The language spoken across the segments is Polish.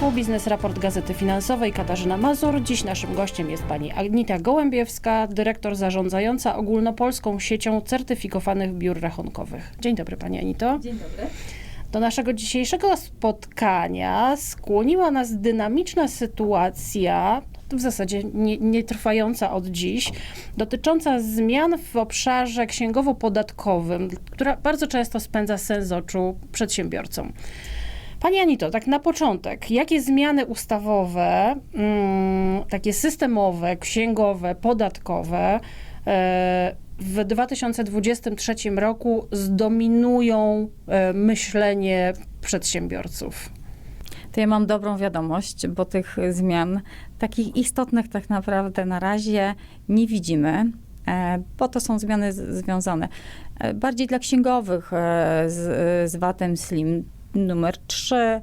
Państwu. Biznes Raport Gazety Finansowej Katarzyna Mazur. Dziś naszym gościem jest pani Anita Gołębiewska, dyrektor zarządzająca ogólnopolską siecią certyfikowanych biur rachunkowych. Dzień dobry pani Anito. Dzień dobry. Do naszego dzisiejszego spotkania skłoniła nas dynamiczna sytuacja, w zasadzie nie, nie trwająca od dziś, dotycząca zmian w obszarze księgowo-podatkowym, która bardzo często spędza sens z oczu przedsiębiorcom. Pani Anito, tak na początek, jakie zmiany ustawowe, mm, takie systemowe, księgowe, podatkowe e, w 2023 roku zdominują e, myślenie przedsiębiorców? To ja mam dobrą wiadomość, bo tych zmian takich istotnych tak naprawdę na razie nie widzimy. e, Bo to są zmiany z- związane e, bardziej dla księgowych e, z, z VAT-em Slim numer 3,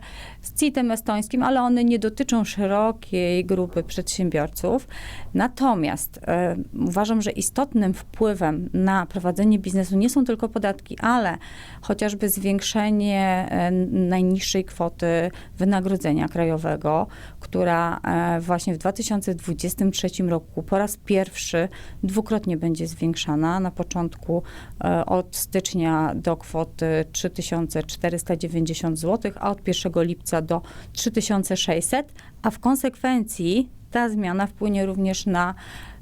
z CIT-em estońskim, ale one nie dotyczą szerokiej grupy przedsiębiorców. Natomiast e, uważam, że istotnym wpływem na prowadzenie biznesu nie są tylko podatki, ale chociażby zwiększenie e, najniższej kwoty wynagrodzenia krajowego, która e, właśnie w 2023 roku po raz pierwszy dwukrotnie będzie zwiększana. Na początku e, od stycznia do kwoty 3490 zł, a od 1 lipca do 3600, a w konsekwencji ta zmiana wpłynie również na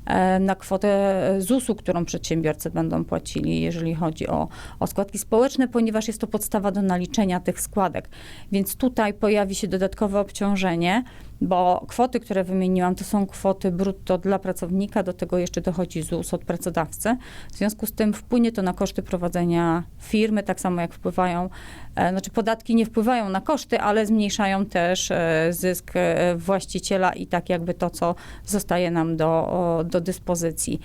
e, na kwotę ZUS-u, którą przedsiębiorcy będą płacili, jeżeli chodzi o, o składki społeczne, ponieważ jest to podstawa do naliczenia tych składek. Więc tutaj pojawi się dodatkowe obciążenie, bo kwoty, które wymieniłam, to są kwoty brutto dla pracownika, do tego jeszcze dochodzi ZUS od pracodawcy. W związku z tym wpłynie to na koszty prowadzenia firmy, tak samo jak wpływają, e, znaczy podatki nie wpływają na koszty, ale zmniejszają też e, zysk e, właściciela i tak jakby to, co zostaje nam do, do dyspozycji.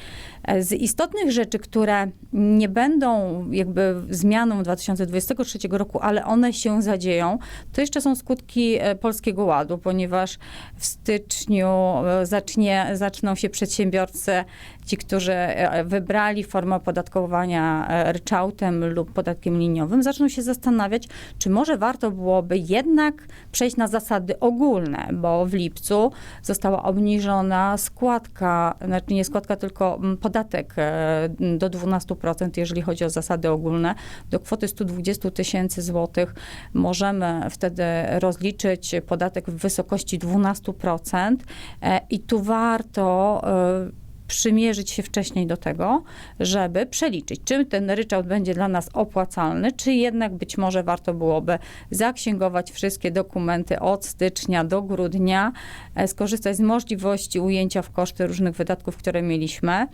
Z istotnych rzeczy, które nie będą jakby zmianą 2023 roku, ale one się zadzieją, to jeszcze są skutki Polskiego Ładu, ponieważ w styczniu e, zacznie, zaczną się przedsiębiorcy, ci, którzy e, wybrali formę opodatkowania e, ryczałtem lub podatkiem liniowym, zaczną się zastanawiać, czy może warto byłoby jednak przejść na zasady ogólne, bo w lipcu została obniżona składka, znaczy nie składka, tylko mm, podatek e, do 12%, jeżeli chodzi o zasady ogólne. Do kwoty 120 tysięcy złotych możemy wtedy rozliczyć podatek w wysokości 12% e, i tu warto przymierzyć się wcześniej do tego, żeby przeliczyć, czy ten ryczałt będzie dla nas opłacalny, czy jednak być może warto byłoby zaksięgować wszystkie dokumenty od stycznia do grudnia, e, skorzystać z możliwości ujęcia w koszty różnych wydatków, które mieliśmy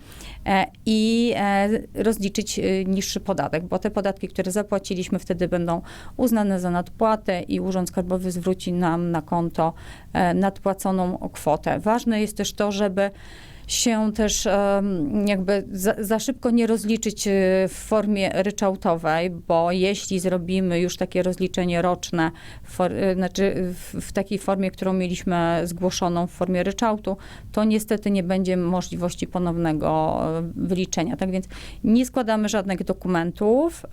e, i e, rozliczyć niższy podatek, bo te podatki, które zapłaciliśmy wtedy będą uznane za nadpłatę i Urząd Skarbowy zwróci nam na konto nadpłaconą kwotę. Ważne jest też to, żeby się też jakby za, za szybko nie rozliczyć e, w formie ryczałtowej, bo jeśli zrobimy już takie rozliczenie roczne, for, e, znaczy w, w takiej formie, którą mieliśmy zgłoszoną w formie ryczałtu, to niestety nie będzie możliwości ponownego e, wyliczenia. Tak więc nie składamy żadnych dokumentów,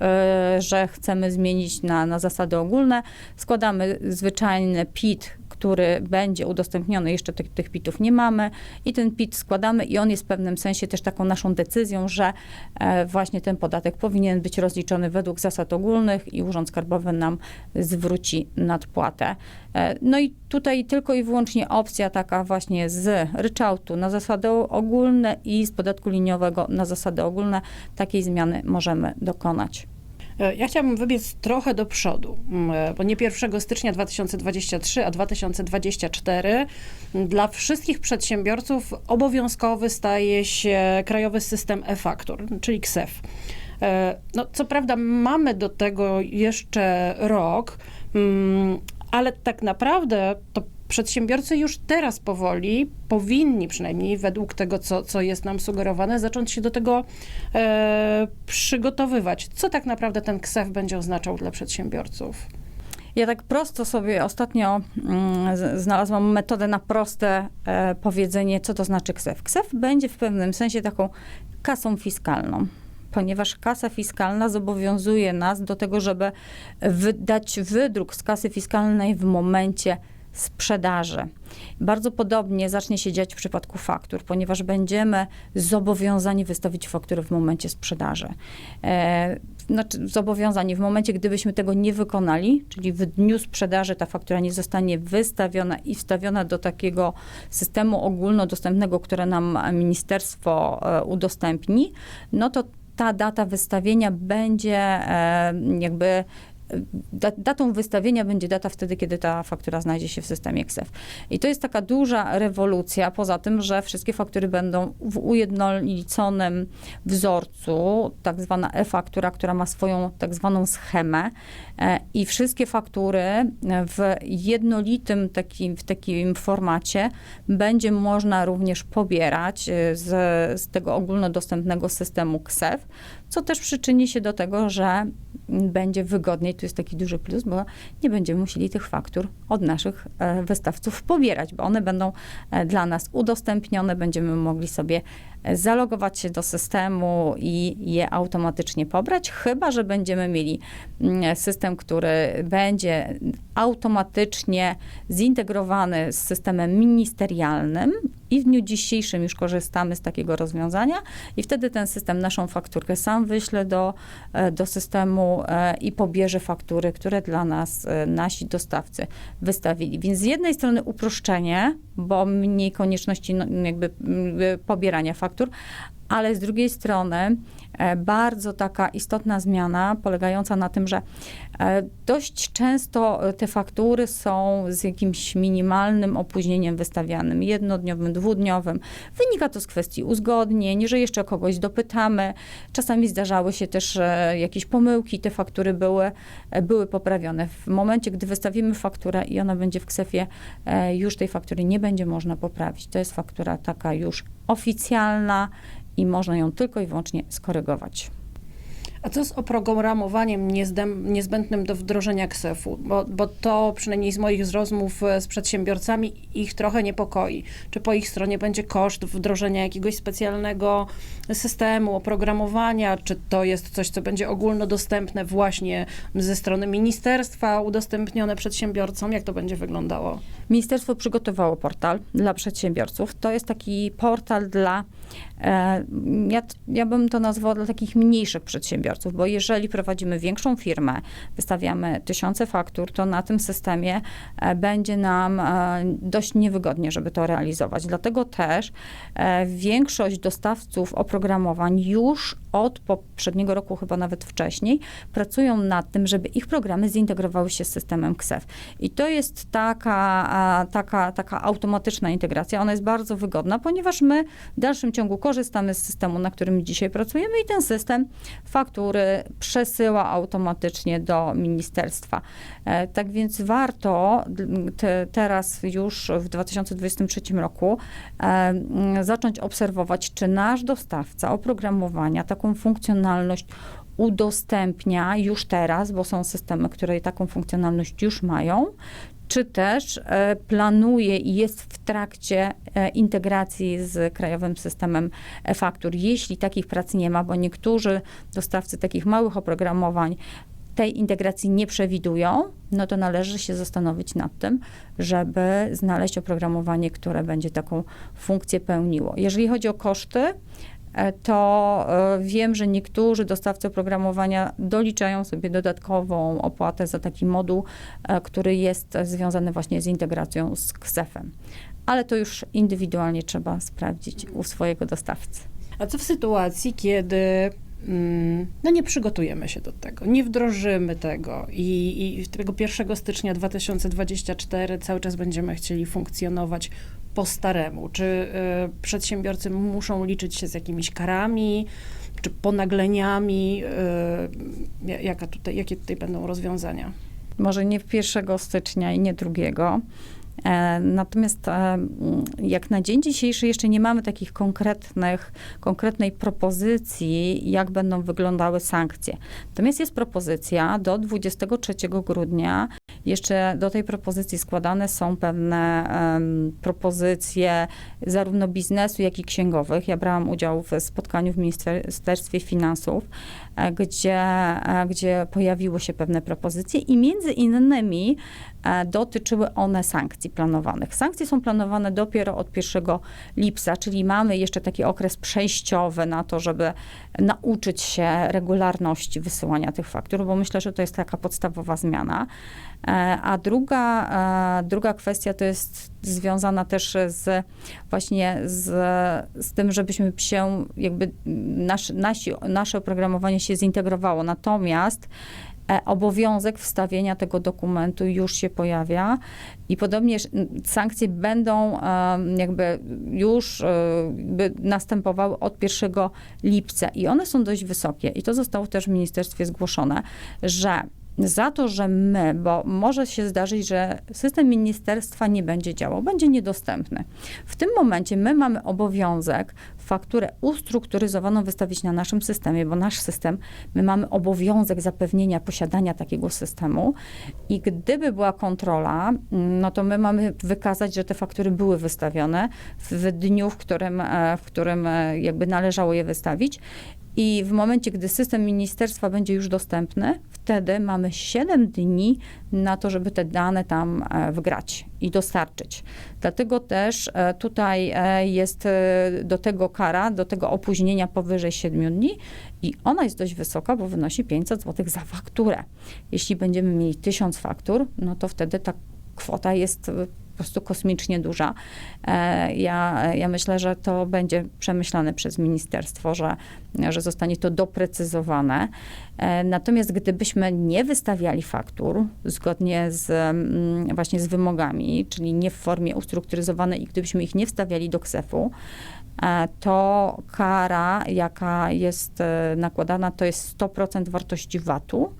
że chcemy zmienić na, na zasady ogólne. Składamy zwyczajny PIT, który będzie udostępniony, jeszcze tych, tych PIT-ów nie mamy i ten PIT składamy i on jest w pewnym sensie też taką naszą decyzją, że e, właśnie ten podatek powinien być rozliczony według zasad ogólnych i Urząd Skarbowy nam zwróci nadpłatę. E, No i tutaj tylko i wyłącznie opcja taka właśnie z ryczałtu na zasady ogólne i z podatku liniowego na zasady ogólne, takiej zmiany możemy dokonać. E, Ja chciałabym wybiec trochę do przodu, m, e, bo nie 1 stycznia 2023, a 2024 dla wszystkich przedsiębiorców obowiązkowy staje się krajowy system e-faktur, czyli KSEF. E, No, co prawda mamy do tego jeszcze rok, mm, ale tak naprawdę to przedsiębiorcy już teraz powoli powinni, przynajmniej według tego, co, co jest nam sugerowane, zacząć się do tego e, przygotowywać. Co tak naprawdę ten KSEF będzie oznaczał dla przedsiębiorców? Ja tak prosto sobie ostatnio mm, znalazłam metodę na proste e, powiedzenie, co to znaczy KSEF. KSEF będzie w pewnym sensie taką kasą fiskalną. Ponieważ kasa fiskalna zobowiązuje nas do tego, żeby wydać wydruk z kasy fiskalnej w momencie sprzedaży. Bardzo podobnie zacznie się dziać w przypadku faktur, ponieważ będziemy zobowiązani wystawić fakturę w momencie sprzedaży. E, znaczy zobowiązani w momencie, gdybyśmy tego nie wykonali, czyli w dniu sprzedaży ta faktura nie zostanie wystawiona i wstawiona do takiego systemu ogólnodostępnego, które nam ministerstwo e, udostępni, no to ta data wystawienia będzie e, jakby datą wystawienia będzie data wtedy, kiedy ta faktura znajdzie się w systemie KSEF. I to jest taka duża rewolucja, poza tym, że wszystkie faktury będą w ujednoliconym wzorcu, tak zwana e-faktura, która ma swoją tak zwaną schemę e, i wszystkie faktury w jednolitym takim, w takim formacie będzie można również pobierać e, z, z tego ogólnodostępnego systemu KSEF, co też przyczyni się do tego, że będzie wygodniej, tu jest taki duży plus, bo nie będziemy musieli tych faktur od naszych e, wystawców pobierać, bo one będą e, dla nas udostępnione, będziemy mogli sobie e, zalogować się do systemu i je automatycznie pobrać, chyba że będziemy mieli mm, system, który będzie automatycznie zintegrowany z systemem ministerialnym i w dniu dzisiejszym już korzystamy z takiego rozwiązania i wtedy ten system naszą fakturkę sam wyśle do, e, do systemu e, i pobierze faktury, które dla nas e, nasi dostawcy wystawili. Więc z jednej strony uproszczenie, bo mniej konieczności no, jakby pobierania faktur, ale z drugiej strony bardzo taka istotna zmiana polegająca na tym, że e, dość często e, te faktury są z jakimś minimalnym opóźnieniem wystawianym, jednodniowym, dwudniowym. Wynika to z kwestii uzgodnień, że jeszcze kogoś dopytamy. Czasami zdarzały się też e, jakieś pomyłki, te faktury były, e, były poprawione. W momencie, gdy wystawimy fakturę i ona będzie w ksefie, e, już tej faktury nie będzie można poprawić. To jest faktura taka już oficjalna i można ją tylko i wyłącznie skorygować. A co z oprogramowaniem niezbędnym do wdrożenia KSEF-u? Bo, bo to przynajmniej z moich rozmów e, z przedsiębiorcami ich trochę niepokoi. Czy po ich stronie będzie koszt wdrożenia jakiegoś specjalnego systemu, oprogramowania? Czy to jest coś, co będzie ogólnodostępne właśnie ze strony ministerstwa, udostępnione przedsiębiorcom? Jak to będzie wyglądało? Ministerstwo przygotowało portal dla przedsiębiorców. To jest taki portal dla, e, ja, ja bym to nazwała dla takich mniejszych przedsiębiorców, bo jeżeli prowadzimy większą firmę, wystawiamy tysiące faktur, to na tym systemie e, będzie nam e, dość niewygodnie, żeby to realizować. Dlatego też większość dostawców oprogramowań już od poprzedniego roku, chyba nawet wcześniej, pracują nad tym, żeby ich programy zintegrowały się z systemem KSEF. I to jest taka, taka, taka automatyczna integracja. Ona jest bardzo wygodna, ponieważ my w dalszym ciągu korzystamy z systemu, na którym dzisiaj pracujemy i ten system faktury przesyła automatycznie do ministerstwa. E, Tak więc warto te, teraz już w 2023 roku e, zacząć obserwować, czy nasz dostawca oprogramowania taką funkcjonalność udostępnia już teraz, bo są systemy, które taką funkcjonalność już mają, czy też e, planuje i jest w trakcie e, integracji z krajowym systemem e-faktur. Jeśli takich prac nie ma, bo niektórzy dostawcy takich małych oprogramowań tej integracji nie przewidują, no to należy się zastanowić nad tym, żeby znaleźć oprogramowanie, które będzie taką funkcję pełniło. Jeżeli chodzi o koszty, to e, wiem, że niektórzy dostawcy oprogramowania doliczają sobie dodatkową opłatę za taki moduł, e, który jest związany właśnie z integracją z KSEF-em. Ale to już indywidualnie trzeba sprawdzić u swojego dostawcy. A co w sytuacji, kiedy mm, no nie przygotujemy się do tego, nie wdrożymy tego i, i tego 1 stycznia 2024 cały czas będziemy chcieli funkcjonować po staremu? Czy y, przedsiębiorcy muszą liczyć się z jakimiś karami, czy ponagleniami? Y, ja- jaka tutaj, jakie tutaj będą rozwiązania? może nie 1 stycznia i nie 2. E, Natomiast e, jak na dzień dzisiejszy jeszcze nie mamy takich konkretnych, konkretnej propozycji, jak będą wyglądały sankcje. Natomiast jest propozycja do 23 grudnia. Jeszcze do tej propozycji składane są pewne em, propozycje zarówno biznesu, jak i księgowych. Ja brałam udział w spotkaniu w Ministerstwie Finansów, e, gdzie, gdzie pojawiły się pewne propozycje i między innymi dotyczyły one sankcji. planowanych. Sankcje są planowane dopiero od 1 lipca, czyli mamy jeszcze taki okres przejściowy na to, żeby nauczyć się regularności wysyłania tych faktur, bo myślę, że to jest taka podstawowa zmiana. E, A druga, e, druga kwestia to jest związana też z właśnie z, z tym, żebyśmy się jakby nasz, nasi, nasze oprogramowanie się zintegrowało. Natomiast e, obowiązek wstawienia tego dokumentu już się pojawia. I podobnie sankcje będą e, jakby już e, następowały od 1 lipca. I one są dość wysokie. I to zostało też w ministerstwie zgłoszone, że za to, że my, bo może się zdarzyć, że system ministerstwa nie będzie działał, będzie niedostępny. W tym momencie my mamy obowiązek fakturę ustrukturyzowaną wystawić na naszym systemie, bo nasz system, my mamy obowiązek zapewnienia posiadania takiego systemu i gdyby była kontrola, no to my mamy wykazać, że te faktury były wystawione w dniu, w którym, e, w którym e, jakby należało je wystawić. I w momencie, gdy system ministerstwa będzie już dostępny, wtedy mamy 7 dni na to, żeby te dane tam e, wgrać i dostarczyć. Dlatego też e, tutaj e, jest do tego kara, do tego opóźnienia powyżej 7 dni i ona jest dość wysoka, bo wynosi 500 zł za fakturę. Jeśli będziemy mieli 1000 faktur, no to wtedy ta kwota jest po prostu kosmicznie duża. E, Ja, ja myślę, że to będzie przemyślane przez ministerstwo, że, że zostanie to doprecyzowane. E, Natomiast gdybyśmy nie wystawiali faktur zgodnie z, mm, właśnie z wymogami, czyli nie w formie ustrukturyzowanej i gdybyśmy ich nie wstawiali do KSEF-u, to kara, jaka jest e, nakładana, to jest 100% wartości VAT-u,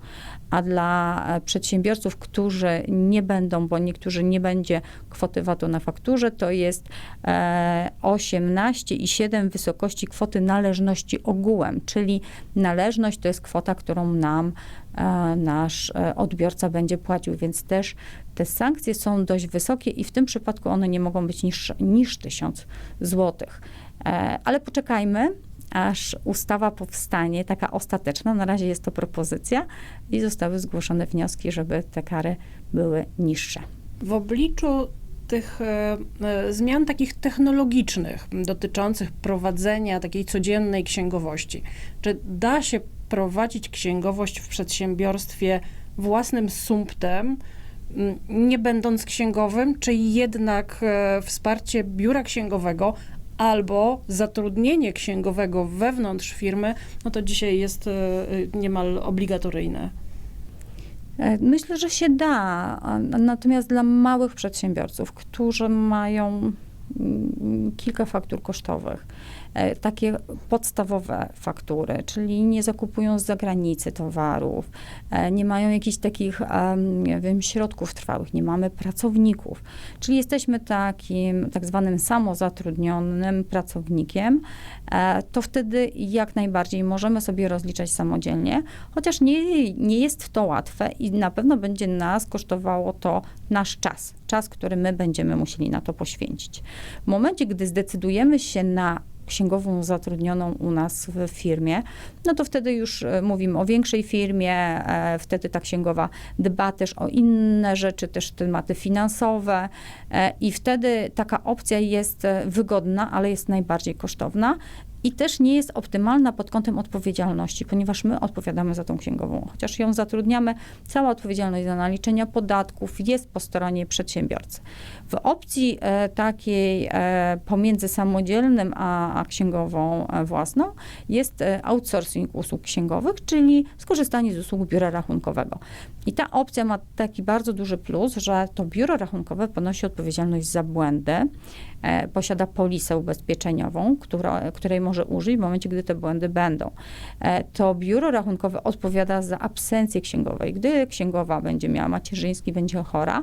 a dla e, przedsiębiorców, którzy nie będą, bo niektórzy nie będzie kwoty VAT-u na fakturze, to jest e, 18,7 wysokości kwoty należności ogółem, czyli należność to jest kwota, którą nam e, nasz e, odbiorca będzie płacił, więc też te sankcje są dość wysokie i w tym przypadku one nie mogą być niższe niż 1000 złotych. E, Ale poczekajmy, aż ustawa powstanie, taka ostateczna. Na razie jest to propozycja i zostały zgłoszone wnioski, żeby te kary były niższe. W obliczu tych e, e, zmian takich technologicznych dotyczących prowadzenia takiej codziennej księgowości, czy da się prowadzić księgowość w przedsiębiorstwie własnym sumptem, nie będąc księgowym, czy jednak e, wsparcie biura księgowego albo zatrudnienie księgowego wewnątrz firmy, no to dzisiaj jest e, e, niemal obligatoryjne. Myślę, że się da, natomiast dla małych przedsiębiorców, którzy mają kilka faktur kosztowych, takie podstawowe faktury, czyli nie zakupują z zagranicy towarów, e, nie mają jakichś takich, nie wiem, środków trwałych, nie mamy pracowników, czyli jesteśmy takim tak zwanym samozatrudnionym pracownikiem, e, to wtedy jak najbardziej możemy sobie rozliczać samodzielnie, chociaż nie, nie jest to łatwe i na pewno będzie nas kosztowało to nasz czas, czas, który my będziemy musieli na to poświęcić. W momencie, gdy zdecydujemy się na księgową zatrudnioną u nas w firmie, no to wtedy już e, mówimy o większej firmie, e, wtedy ta księgowa dba też o inne rzeczy, też tematy finansowe e, i wtedy taka opcja jest wygodna, ale jest najbardziej kosztowna i też nie jest optymalna pod kątem odpowiedzialności, ponieważ my odpowiadamy za tą księgową. Chociaż ją zatrudniamy, cała odpowiedzialność za naliczenia podatków jest po stronie przedsiębiorcy. W opcji e, takiej e, pomiędzy samodzielnym a, a księgową e, własną jest outsourcing usług księgowych, czyli skorzystanie z usług biura rachunkowego. I ta opcja ma taki bardzo duży plus, że to biuro rachunkowe ponosi odpowiedzialność za błędy, posiada polisę ubezpieczeniową, która, której może użyć w momencie, gdy te błędy będą. E, to biuro rachunkowe odpowiada za absencję księgowej. Gdy księgowa będzie miała macierzyński, będzie chora,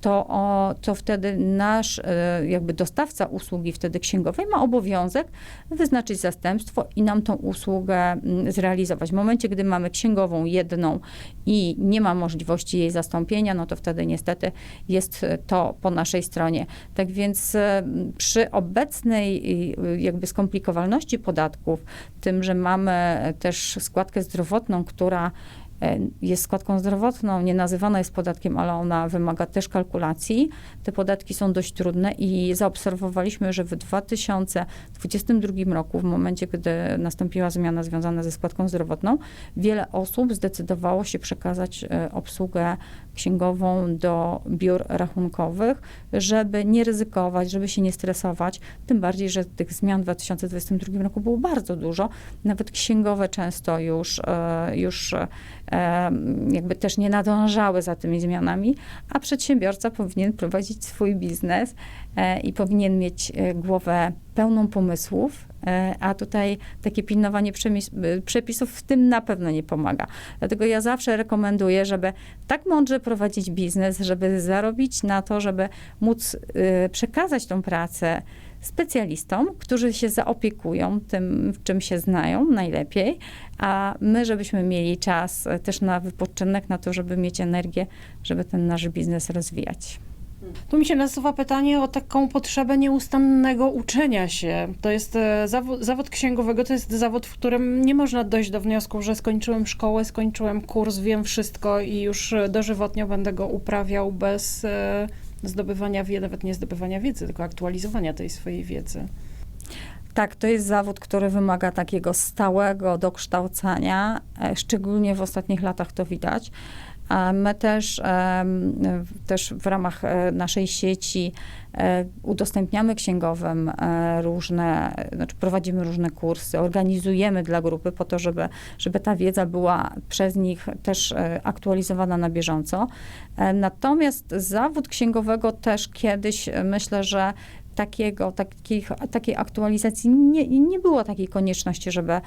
to, o, to wtedy nasz e, jakby dostawca usługi wtedy księgowej ma obowiązek wyznaczyć zastępstwo i nam tą usługę mm, zrealizować. W momencie, gdy mamy księgową jedną i nie ma możliwości jej zastąpienia, no to wtedy niestety jest to po naszej stronie. Tak więc e, przy obecnej y, jakby skomplikowalności podatków, tym, że mamy też składkę zdrowotną, która jest składką zdrowotną, nie nazywana jest podatkiem, ale ona wymaga też kalkulacji. Te podatki są dość trudne i zaobserwowaliśmy, że w 2022 roku, w momencie, gdy nastąpiła zmiana związana ze składką zdrowotną, wiele osób zdecydowało się przekazać e, obsługę księgową do biur rachunkowych, żeby nie ryzykować, żeby się nie stresować. Tym bardziej, że tych zmian w 2022 roku było bardzo dużo. Nawet księgowe często już, e, już e, jakby też nie nadążały za tymi zmianami, a przedsiębiorca powinien prowadzić swój biznes e, i powinien mieć głowę pełną pomysłów, a tutaj takie pilnowanie e, przepisów w tym na pewno nie pomaga. Dlatego ja zawsze rekomenduję, żeby tak mądrze prowadzić biznes, żeby zarobić na to, żeby móc e, przekazać tą pracę specjalistom, którzy się zaopiekują tym, w czym się znają najlepiej, a my, żebyśmy mieli czas e, też na wypoczynek, na to, żeby mieć energię, żeby ten nasz biznes rozwijać. Tu mi się nasuwa pytanie o taką potrzebę nieustannego uczenia się. To jest e, zawód, zawód księgowego, to jest zawód, w którym nie można dojść do wniosku, że skończyłem szkołę, skończyłem kurs, wiem wszystko i już e, dożywotnio będę go uprawiał bez e, zdobywania wiedzy, nawet nie zdobywania wiedzy, tylko aktualizowania tej swojej wiedzy. Tak, to jest zawód, który wymaga takiego stałego dokształcania, szczególnie w ostatnich latach to widać. My też, też w ramach e, naszej sieci e, udostępniamy księgowym e, różne, znaczy prowadzimy różne kursy, organizujemy dla grupy po to, żeby, żeby ta wiedza była przez nich też aktualizowana na bieżąco. Natomiast zawód księgowego też kiedyś myślę, że takiego, takich, takiej aktualizacji nie, nie było takiej konieczności, żeby,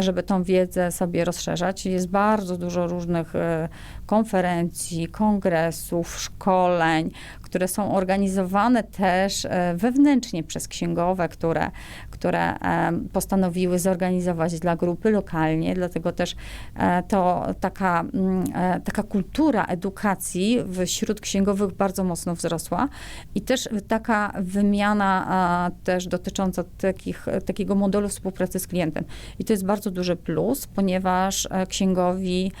żeby tą wiedzę sobie rozszerzać. Jest bardzo dużo różnych e, konferencji, kongresów, szkoleń, które są organizowane też e, wewnętrznie przez księgowe, które, które e, postanowiły zorganizować dla grupy lokalnie, dlatego też e, to taka, mm, e, taka kultura edukacji wśród księgowych bardzo mocno wzrosła i też taka wymiana też dotycząca takich, takiego modelu współpracy z klientem. I to jest bardzo duży plus, ponieważ księgowi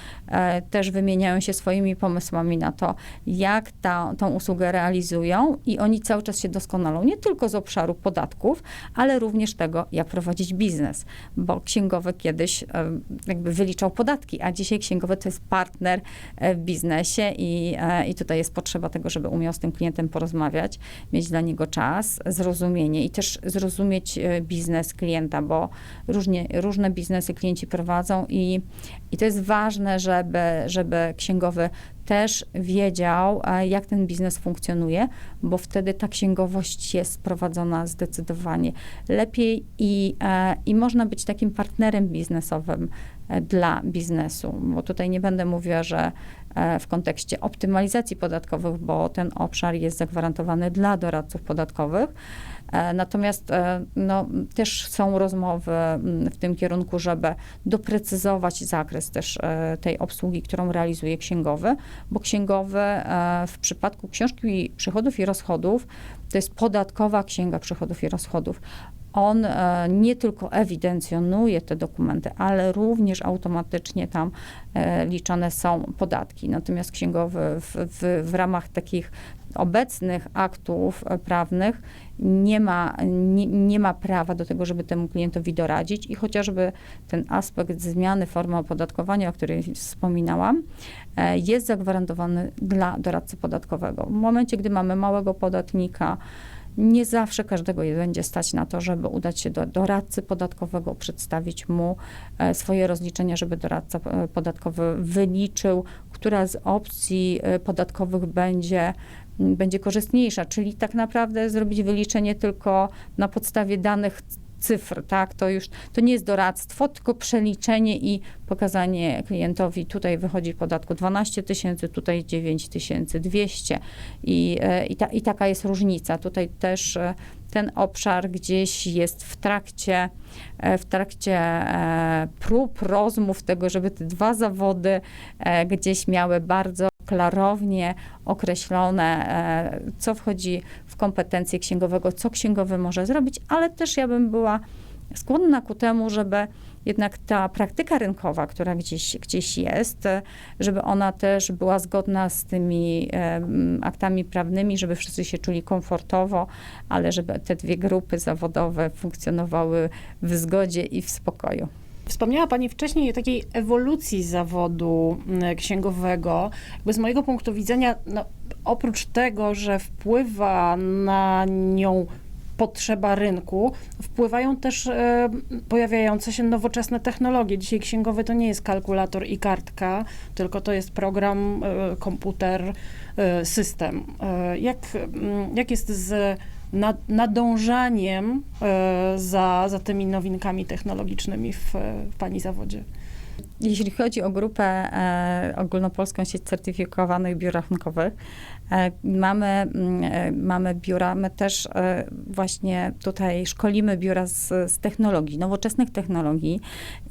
też wymieniają się swoimi pomysłami na to, jak ta, tą usługę realizują i oni cały czas się doskonalą, nie tylko z obszaru podatków, ale również tego, jak prowadzić biznes, bo księgowy kiedyś e, jakby wyliczał podatki, a dzisiaj księgowy to jest partner e, w biznesie i, e, i tutaj jest potrzeba tego, żeby umiał z tym klientem porozmawiać, mieć dla niego czas, zrozumienie i też zrozumieć biznes klienta, bo różnie, różne biznesy klienci prowadzą i, i to jest ważne, żeby, żeby księgowy też wiedział, e, jak ten biznes funkcjonuje, bo wtedy ta księgowość jest prowadzona zdecydowanie lepiej i, e, i można być takim partnerem biznesowym e, dla biznesu. Bo tutaj nie będę mówiła, że w kontekście optymalizacji podatkowych, bo ten obszar jest zagwarantowany dla doradców podatkowych. E, Natomiast e, no, też są rozmowy mm, w tym kierunku, żeby doprecyzować zakres też e, tej obsługi, którą realizuje księgowy, bo księgowy w przypadku książki przychodów i rozchodów to jest podatkowa księga przychodów i rozchodów. On nie tylko ewidencjonuje te dokumenty, ale również automatycznie tam liczone są podatki. Natomiast księgowy w, w, w ramach takich obecnych aktów e, prawnych nie ma, nie, nie ma prawa do tego, żeby temu klientowi doradzić i chociażby ten aspekt zmiany formy opodatkowania, o której wspominałam, e, jest zagwarantowany dla doradcy podatkowego. W momencie, gdy mamy małego podatnika, nie zawsze każdego będzie stać na to, żeby udać się do doradcy podatkowego, przedstawić mu e, swoje rozliczenia, żeby doradca podatkowy wyliczył, która z opcji podatkowych będzie będzie korzystniejsza, czyli tak naprawdę zrobić wyliczenie tylko na podstawie danych cyfr, tak? To już to nie jest doradztwo, tylko przeliczenie i pokazanie klientowi, tutaj wychodzi podatku 12 tysięcy, tutaj 9 200 i, e, i, ta, i taka jest różnica. Tutaj też e, ten obszar gdzieś jest w trakcie, e, w trakcie prób, rozmów tego, żeby te dwa zawody gdzieś miały bardzo klarownie określone, e, co wchodzi w kompetencje księgowego, co księgowy może zrobić, ale też ja bym była skłonna ku temu, żeby jednak ta praktyka rynkowa, która gdzieś, gdzieś jest, e, żeby ona też była zgodna z tymi em, aktami prawnymi, żeby wszyscy się czuli komfortowo, ale żeby te dwie grupy zawodowe funkcjonowały w zgodzie i w spokoju. Wspomniała Pani wcześniej o takiej ewolucji zawodu mm, księgowego. Jakby z mojego punktu widzenia, no, oprócz tego, że wpływa na nią potrzeba rynku, wpływają też e, pojawiające się nowoczesne technologie. Dzisiaj księgowy to nie jest kalkulator i kartka, tylko to jest program, e, komputer, e, system. E, jak, mm, jak jest z nadążaniem e, za, za tymi nowinkami technologicznymi w, w Pani zawodzie? Jeśli chodzi o grupę e, ogólnopolską sieć certyfikowanych biur rachunkowych, e, mamy, mm, e, mamy biura, my też e, właśnie tutaj szkolimy biura z, z technologii, nowoczesnych technologii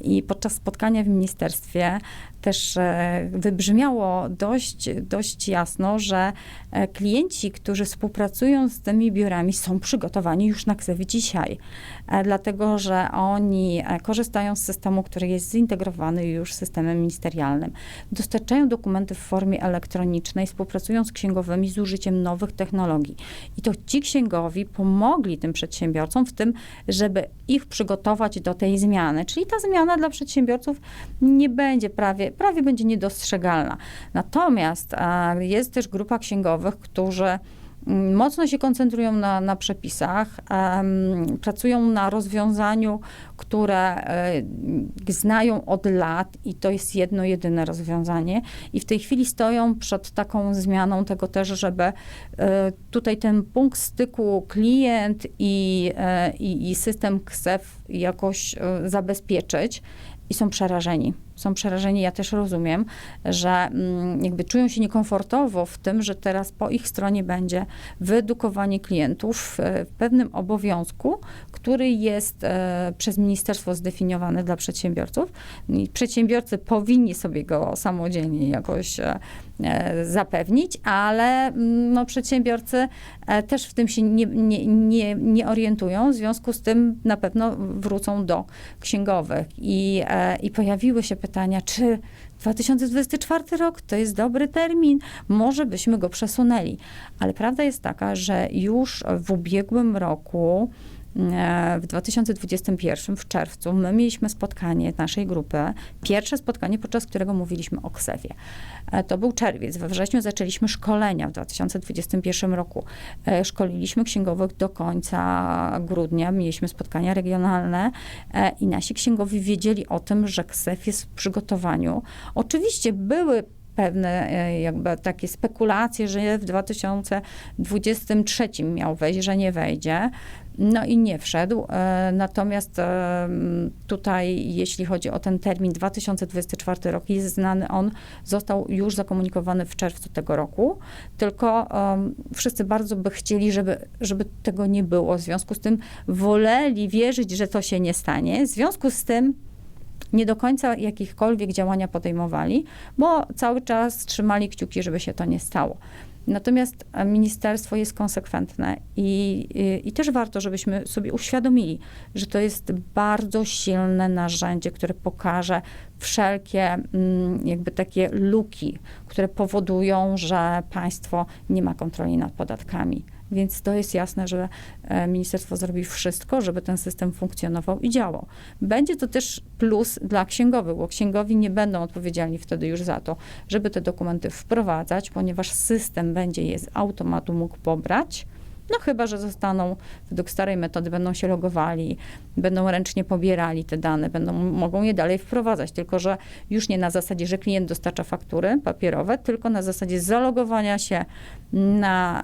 i podczas spotkania w ministerstwie też e, wybrzmiało dość, dość jasno, że e, klienci, którzy współpracują z tymi biurami są przygotowani już na ksewy dzisiaj, e, dlatego że oni e, korzystają z systemu, który jest zintegrowany już systemem ministerialnym. Dostarczają dokumenty w formie elektronicznej, współpracują z księgowymi z użyciem nowych technologii. I to ci księgowi pomogli tym przedsiębiorcom w tym, żeby ich przygotować do tej zmiany. Czyli ta zmiana dla przedsiębiorców nie będzie prawie, prawie będzie niedostrzegalna. Natomiast a, jest też grupa księgowych, którzy mocno się koncentrują na, na przepisach, em, pracują na rozwiązaniu, które e, znają od lat i to jest jedno, jedyne rozwiązanie. I w tej chwili stoją przed taką zmianą tego też, żeby e, tutaj ten punkt styku klient i, e, i, system KSEF jakoś zabezpieczyć i są przerażeni. Są przerażeni, ja też rozumiem, że mm, jakby czują się niekomfortowo w tym, że teraz po ich stronie będzie wyedukowanie klientów e, w pewnym obowiązku, który jest e, przez ministerstwo zdefiniowany dla przedsiębiorców. Przedsiębiorcy powinni sobie go samodzielnie jakoś e, zapewnić, ale mm, no, przedsiębiorcy też w tym się nie, nie, nie, nie orientują, w związku z tym na pewno wrócą do księgowych. I, i pojawiły się pytania, czy 2024 rok to jest dobry termin, może byśmy go przesunęli. Ale prawda jest taka, że już w ubiegłym roku w 2021 w czerwcu my mieliśmy spotkanie naszej grupy, pierwsze spotkanie, podczas którego mówiliśmy o ksewie. E, To był czerwiec. We wrześniu zaczęliśmy szkolenia w 2021 roku. E, Szkoliliśmy księgowych do końca grudnia. Mieliśmy spotkania regionalne e, i nasi księgowi wiedzieli o tym, że KSEF jest w przygotowaniu. Oczywiście były pewne e, jakby takie spekulacje, że w 2023 miał wejść, że nie wejdzie. No i nie wszedł. E, Natomiast e, tutaj, jeśli chodzi o ten termin 2024 rok, jest znany on, został już zakomunikowany w czerwcu tego roku, tylko wszyscy bardzo by chcieli, żeby, żeby tego nie było. W związku z tym woleli wierzyć, że to się nie stanie. W związku z tym nie do końca jakichkolwiek działania podejmowali, bo cały czas trzymali kciuki, żeby się to nie stało. Natomiast e, ministerstwo jest konsekwentne i, i, i też warto, żebyśmy sobie uświadomili, że to jest bardzo silne narzędzie, które pokaże wszelkie mm, jakby takie luki, które powodują, że państwo nie ma kontroli nad podatkami. Więc to jest jasne, że e, ministerstwo zrobi wszystko, żeby ten system funkcjonował i działał. Będzie to też plus dla księgowych, bo księgowi nie będą odpowiedzialni wtedy już za to, żeby te dokumenty wprowadzać, ponieważ system będzie je z automatu mógł pobrać. No chyba, że zostaną według starej metody, będą się logowali, będą ręcznie pobierali te dane, będą, mogą je dalej wprowadzać, tylko że już nie na zasadzie, że klient dostarcza faktury papierowe, tylko na zasadzie zalogowania się na,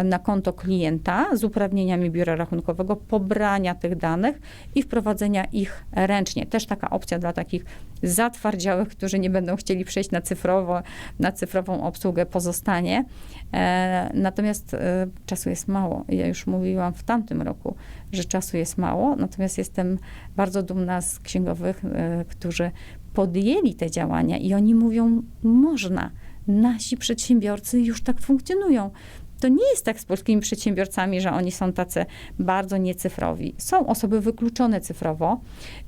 e, na konto klienta z uprawnieniami biura rachunkowego, pobrania tych danych i wprowadzenia ich ręcznie. Też taka opcja dla takich zatwardziałych, którzy nie będą chcieli przejść na, cyfrowo, na cyfrową obsługę, pozostanie. E, Natomiast e, czasu jest mało. Ja już mówiłam w tamtym roku, że czasu jest mało, natomiast jestem bardzo dumna z księgowych, e, którzy podjęli te działania i oni mówią, można. Nasi przedsiębiorcy już tak funkcjonują. To nie jest tak z polskimi przedsiębiorcami, że oni są tacy bardzo niecyfrowi. Są osoby wykluczone cyfrowo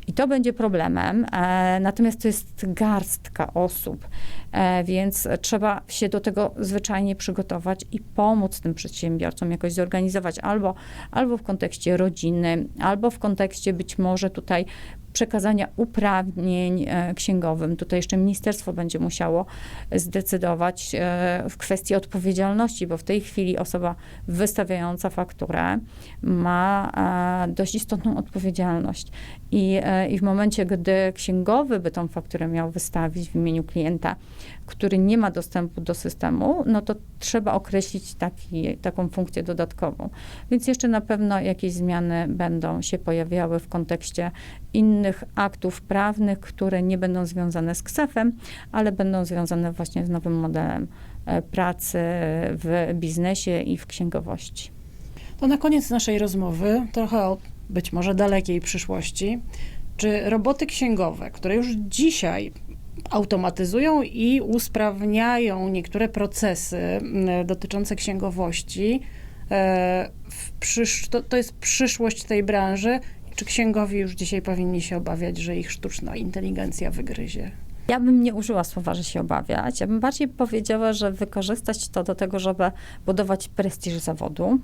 i to będzie problemem. E, natomiast to jest garstka osób, e, więc trzeba się do tego zwyczajnie przygotować i pomóc tym przedsiębiorcom jakoś zorganizować albo, albo w kontekście rodziny, albo w kontekście być może tutaj przekazania uprawnień e, księgowym. Tutaj jeszcze ministerstwo będzie musiało zdecydować e, w kwestii odpowiedzialności, bo w tej chwili osoba wystawiająca fakturę ma e, dość istotną odpowiedzialność. I, I w momencie, gdy księgowy by tą fakturę miał wystawić w imieniu klienta, który nie ma dostępu do systemu, no to trzeba określić taki, taką funkcję dodatkową. Więc jeszcze na pewno jakieś zmiany będą się pojawiały w kontekście innych aktów prawnych, które nie będą związane z KSEF-em, ale będą związane właśnie z nowym modelem e, pracy w biznesie i w księgowości. To na koniec naszej rozmowy, trochę o być może dalekiej przyszłości. Czy roboty księgowe, które już dzisiaj automatyzują i usprawniają niektóre procesy m, dotyczące księgowości, e, przysz- to, to jest przyszłość tej branży? Czy księgowi już dzisiaj powinni się obawiać, że ich sztuczna inteligencja wygryzie? Ja bym nie użyła słowa, że się obawiać. Ja bym bardziej powiedziała, że wykorzystać to do tego, żeby budować prestiż zawodu, mm,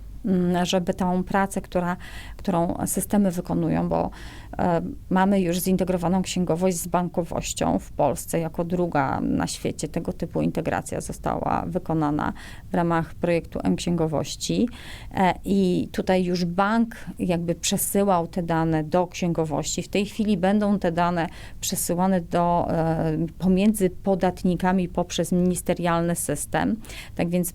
żeby tą pracę, która, którą systemy wykonują, bo e, mamy już zintegrowaną księgowość z bankowością w Polsce, jako druga na świecie tego typu integracja została wykonana w ramach projektu M-Księgowości e, i tutaj już bank jakby przesyłał te dane do księgowości. W tej chwili będą te dane przesyłane do, e, pomiędzy podatnikami poprzez ministerialny system. Tak więc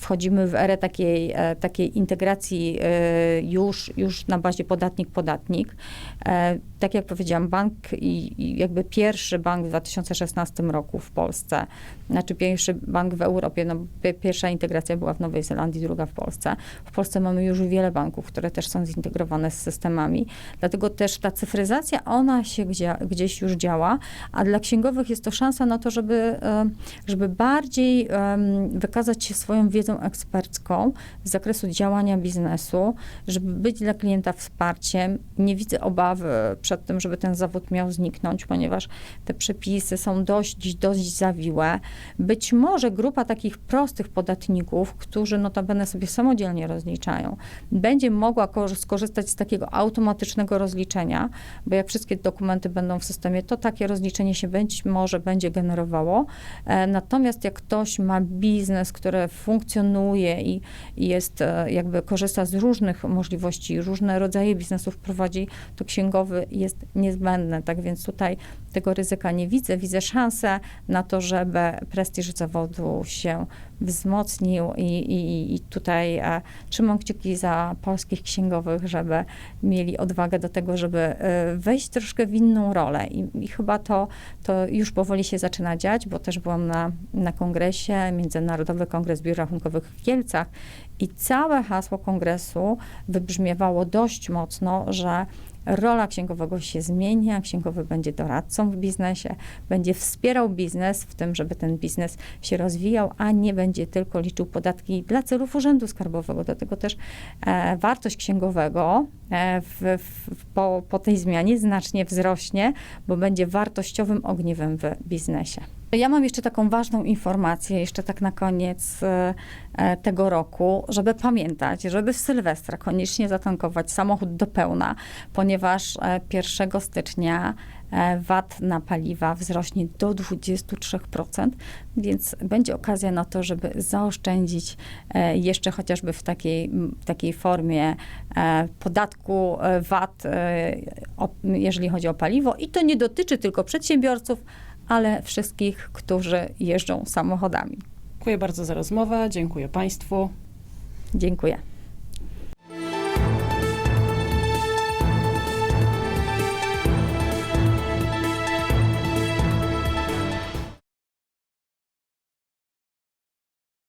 wchodzimy w erę takiej, takiej integracji e, już, już na bazie podatnik-podatnik. E, Tak jak powiedziałam, bank i, jakby pierwszy bank w 2016 roku w Polsce, znaczy pierwszy bank w Europie, no pi- pierwsza integracja była w Nowej Zelandii, druga w Polsce. W Polsce mamy już wiele banków, które też są zintegrowane z systemami, dlatego też ta cyfryzacja, ona się gdzie, gdzieś już działa, a dla księgowych jest to szansa na to, żeby, e, żeby bardziej wykazać się swoją wiedzą ekspercką z zakresu działania biznesu, żeby być dla klienta wsparciem. Nie widzę obawy przed tym, żeby ten zawód miał zniknąć, ponieważ te przepisy są dość, dość zawiłe. Być może grupa takich prostych podatników, którzy notabene sobie samodzielnie rozliczają, będzie mogła kor- skorzystać z takiego automatycznego rozliczenia, bo jak wszystkie dokumenty będą w systemie, to takie rozliczenie się być może będzie generowało. E, Natomiast jak ktoś ma biznes, który funkcjonuje i, jest e, jakby korzysta z różnych możliwości, różne rodzaje biznesów prowadzi, to księgowy jest niezbędny. Tak więc tutaj tego ryzyka nie widzę. Widzę szansę na to, żeby prestiż zawodu się wzmocnił i, i, i tutaj e, trzymam kciuki za polskich księgowych, żeby mieli odwagę do tego, żeby e, wejść troszkę w inną rolę. I, i chyba to, to już powoli się zaczyna dziać, bo też byłam na, na kongresie, Międzynarodowy Kongres Biur Rachunkowych w Kielcach i całe hasło kongresu wybrzmiewało dość mocno, że rola księgowego się zmienia, księgowy będzie doradcą w biznesie, będzie wspierał biznes w tym, żeby ten biznes się rozwijał, a nie będzie tylko liczył podatki dla celów Urzędu Skarbowego. Dlatego też e, wartość księgowego e, w, w, po, po tej zmianie znacznie wzrośnie, bo będzie wartościowym ogniwem w biznesie. Ja mam jeszcze taką ważną informację, jeszcze tak na koniec e, e, tego roku, żeby pamiętać, żeby w Sylwestra koniecznie zatankować samochód do pełna, ponieważ e, 1 stycznia e, VAT na paliwa wzrośnie do 23%, więc będzie okazja na to, żeby zaoszczędzić jeszcze chociażby w takiej, takiej formie podatku VAT, jeżeli chodzi o paliwo. I to nie dotyczy tylko przedsiębiorców, ale wszystkich, którzy jeżdżą samochodami. Dziękuję bardzo za rozmowę, dziękuję Państwu. Dziękuję.